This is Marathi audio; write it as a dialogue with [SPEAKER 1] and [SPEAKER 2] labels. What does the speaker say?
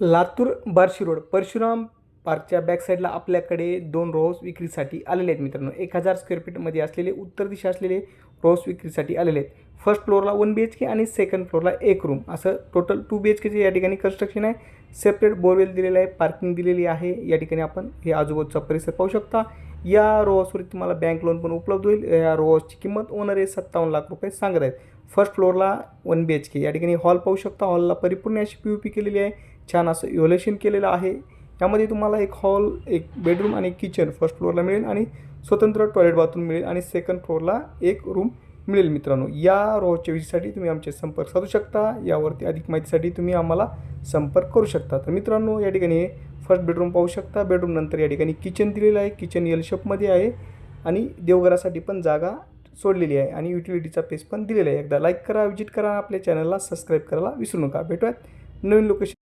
[SPEAKER 1] लातूर बार्शी रोड परशुराम पार्कच्या बॅकसाईडला आपल्याकडे दोन रोज विक्रीसाठी आलेले आहेत मित्रांनो. एक हजार स्क्वेअर फीटमध्ये असलेले उत्तर दिशा असलेले रोज विक्रीसाठी आलेले आहेत. फर्स्ट फ्लोअरला वन बी एच के आणि सेकंड फ्लोअरला एक रूम असं total two B H K या ठिकाणी कन्स्ट्रक्शन आहे. सेपरेट बोरवेल दिलेलं आहे पार्किंग दिलेली आहे. या ठिकाणी आपण हे आजूबाजूचा परिसर पाहू शकता. या रोहसवर तुम्हाला बँक लोन पण उपलब्ध होईल. या रोहसची किंमत ओनर आहे सत्तावन्न लाख रुपये सांगत आहेत. फर्स्ट फ्लोअरला वन बी एच के या ठिकाणी हॉल पाहू शकता. हॉलला परिपूर्ण अशी पी यू पी केलेली आहे. छान असं इव्होल्युशन केलेलं आहे. यामध्ये तुम्हाला एक हॉल एक बेडरूम आणि किचन फर्स्ट फ्लोअरला मिळेल आणि स्वतंत्र टॉयलेट बाथरूम मिळेल आणि सेकंड फ्लोअरला एक रूम मिळेल मित्रांनो. या रोजच्या विजेसाठी तुम्ही आमचे संपर्क साधू शकता. यावरती अधिक माहितीसाठी तुम्ही आम्हाला संपर्क करू शकता. तर मित्रांनो या ठिकाणी फर्स्ट बेडरूम पाहू शकता. बेडरूम नंतर या ठिकाणी किचन दिलेलं आहे. किचन यल शेपमध्ये आहे आणि देवघरासाठी पण जागा सोडलेली आहे आणि युटिलिटीचा पेस पण दिलेला आहे. एकदा लाईक करा विजिट करा आपल्या चॅनलला सबस्क्राईब करायला विसरू नका. भेटूयात नवीन लोकेशन